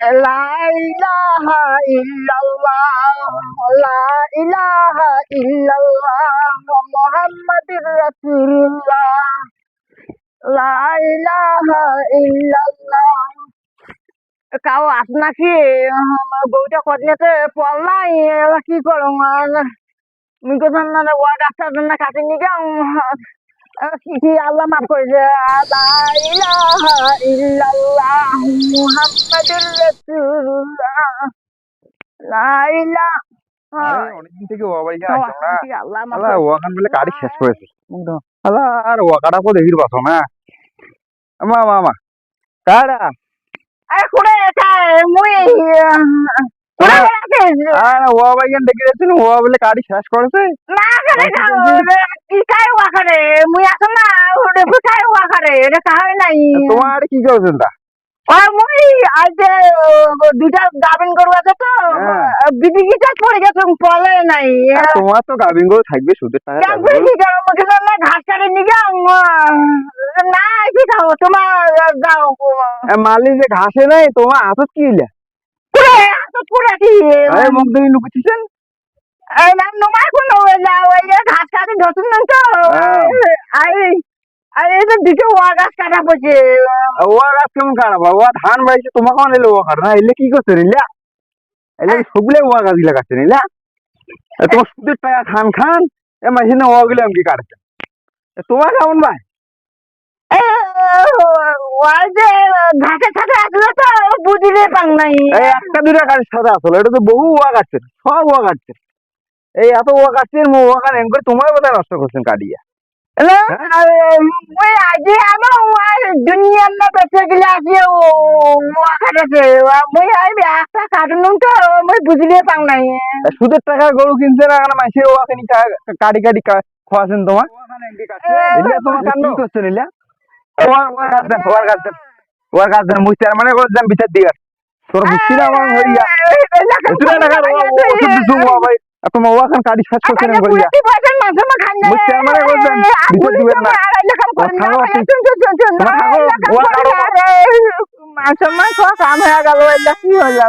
ইলাহা ইল্লাল্লাহ, লা ইলাহা ইল্লাল্লাহ মুহাম্মাদুর রাসূলুল্লাহ, লা ইলাহা ইল্লাল্লাহ। কাও আপনাকে বউটা কদিনেতে পড়লাই কি করো আমি কোথাও না ওয়া ডাক্তার না কাছে নিয়ে যাও কি কি আল্লাহ মাফ করেছে লা ইলাহা ইল্লাল্লাহ মুহাম্মাদুর রাসূলুল্লাহ। লা ইলাহা অনেকদিন থেকে ও বাড়ি আল্লাহ আল্লাহ ওখান বলে শেষ করেছে। আল্লাহ আর ওয়াকাটা কো দেখির পাছো না। আমা মামা কারা? আরে কোড়ে এটা মুই। কোড়ে রাখিস আর ও বাইগান দেখে যাচ্ছেন ও বলে শেষ করেছে? না করে তোমার কি করছেন তা ওই মুই আজ দুটা গাবিন গরু আছে তো। বিধি গিটা পড়ে গেছে পলে নাই। তোমার তো গাবিন গরু থাকবে সুদের টাকা দেখবে কি করো মুখে না ঘাস কাটে নিয়ে না কি খাব তোমার যাও মালি যে ঘাসে নাই তোমার হাতত কি ইলা পুরে হাতত পুরে কি আরে মুখ দিয়ে লুকুছিছেন এই না নোমাই কোনো ওই যে ঘাস কাটে ধরতুন না তো হ্যাঁ। দুটো ওয়া গাছ কাটা পড়ছে। ও গাছ কেমন খারাপ ও ধান বাড়িছে তোমাকে এলে ও কাটা এলে কি করছে নিলা? এলে সবগুলো ও গাছ গিলা কাটছে নিলা। তোমার সুদের টাকা খান খান এ মাসিনে ও গুলো আমি কাটছে। তোমার কেমন ভাই? ঘাসের সাথে আসলে তো বুঝিলে পাং নাই। একটা দুটা গাছের সাথে আসলে এটা তো বহু ওয়া কাটছে সব ওয়া কাটছে এই এত ওয়া কাটছেন মো ওয়া কাটেন করে তোমার কথা নষ্ট করছেন কাটিয়া ওই আগে আমার ওই দুনিয়ার না বেঁচে গেলে আসি ও কাটেছে মুই আই একটা কাটুন তো মুই বুঝিলে পাং নাই। সুদের টাকা গরু কিনছে না কেন মাসে ওয়া কাটি কাটি কা- খাওয়াছেন তোমার? এলে তোমার কান্ড করছেন এলা ওয়ার ওয়ার গাছ দেন ওয়ার গাছ দেন ওয়ার গাছ দেন মুই মানে বিচার দিগার তোর বুঝছি না আমার হইয়া এতুরা টাকা ওষুধ দিছু ভাই আর মওয়া ওয়া খান কাটি শেষ করছেন করিয়া মুছে আমারে বলবেন, বিচার দিবেন না। থাকো আপনি। তোমার থাকো, ওয়া কাটো। মাছ মাছ কাম হয়ে গেল কি হলো